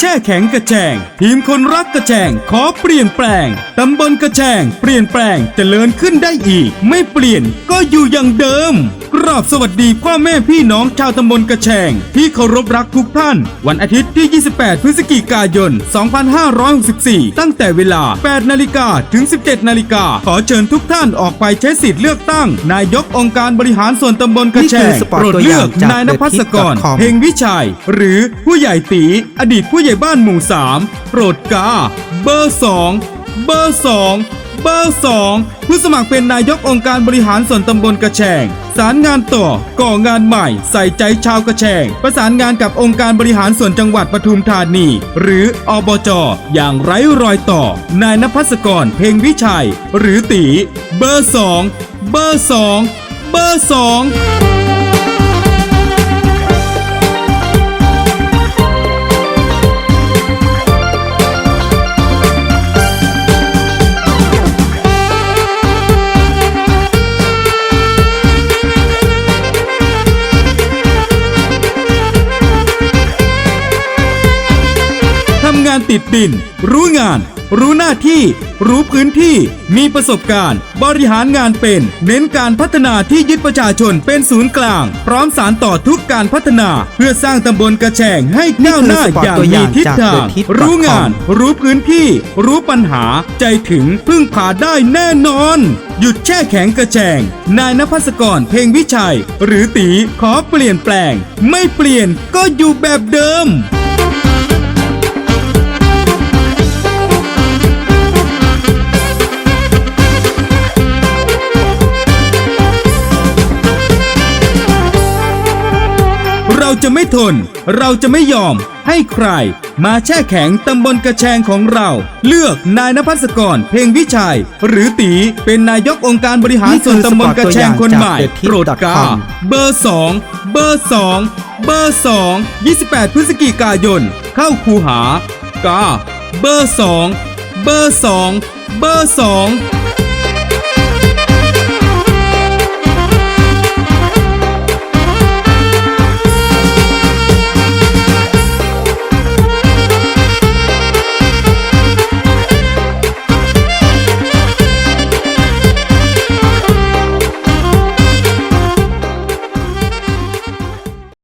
แช่แข็งกระแจง ทีมคนรักกระแจงขอเปลี่ยนแปลง ตำบลกระแจง เปลี่ยนแปลงจเจริญขึ้นได้อีก ไม่เปลี่ยนก็อยู่อย่างเดิม กราบสวัสดีพ่อแม่พี่น้องชาวตำบลกระแชง ที่เคารพรักทุกท่าน วันอาทิตย์ที่ 28 พฤศจิกายน 2564 ตั้งแต่เวลา 8 นาฬิกาถึง 17 นาฬิกา ขอเชิญทุกท่านออกไปใช้สิทธิ์เลือกตั้ง นายกองค์การบริหารส่วนตำบลกระแชนี่งคือสปอร์ตโปรดตัวอเลืย่าองกจากนายนภัสกร thepit.com เฮงวิชัย หรือผู้ใหญ่ตีอดีตผู้ใหญ่บ้านหมู่ 3 โปรดกา เบอร์ 2 เบอร์ 2 เบอร์ 2 ผู้สมัครเป็นนายกองค์การบริหารส่วนตำบลกระแชง สารงานต่อ ก่องานใหม่ ใส่ใจชาวกระแชง ประสานงานกับองค์การบริหารส่วนจังหวัดปทุมธานี หรืออบจอย่างไร้รอยต่อ นายนภัสกรเพ่งวิชัย หรือตี เบอร์สองเบอร์สองเบอร์สอง ติดดิน รู้งาน รู้หน้าที่ รู้พื้นที่ มีประสบการณ์ บริหารงานเป็น เน้นการพัฒนาที่ยึดประชาชนเป็นศูนย์กลาง พร้อมสารต่อทุกการพัฒนา เพื่อสร้างตำบลกระแฉงให้ก้าวหน้าอย่างมีทิศทาง รู้งาน รู้พื้นที่ รู้ปัญหา ใจถึงพึ่งพาได้แน่นอน หยุดแช่แข็งกระแจงนายนภัสกรเพ่งวิชัย หรือตีขอเปลี่ยนแปลง ไม่เปลี่ยนก็อยู่แบบเดิม เราจะไม่ทน เราจะไม่ยอม ให้ใคร มาแช่แข็งตำบลกระแชงของเรา เลือกนายนภัสกร เพ่งวิชัย หรือตีเป็นนายกองค์การบริหารส่วนตำบลกระแชงคนใหม่โปรดสปอร์ตตัวองจากาเบอร์ 2 เบอร์ 2 เบอร์ 2 28 พฤศจิกายน เข้าคูหากาเบอร์ 2 เบอร์ 2 เบอร์ 2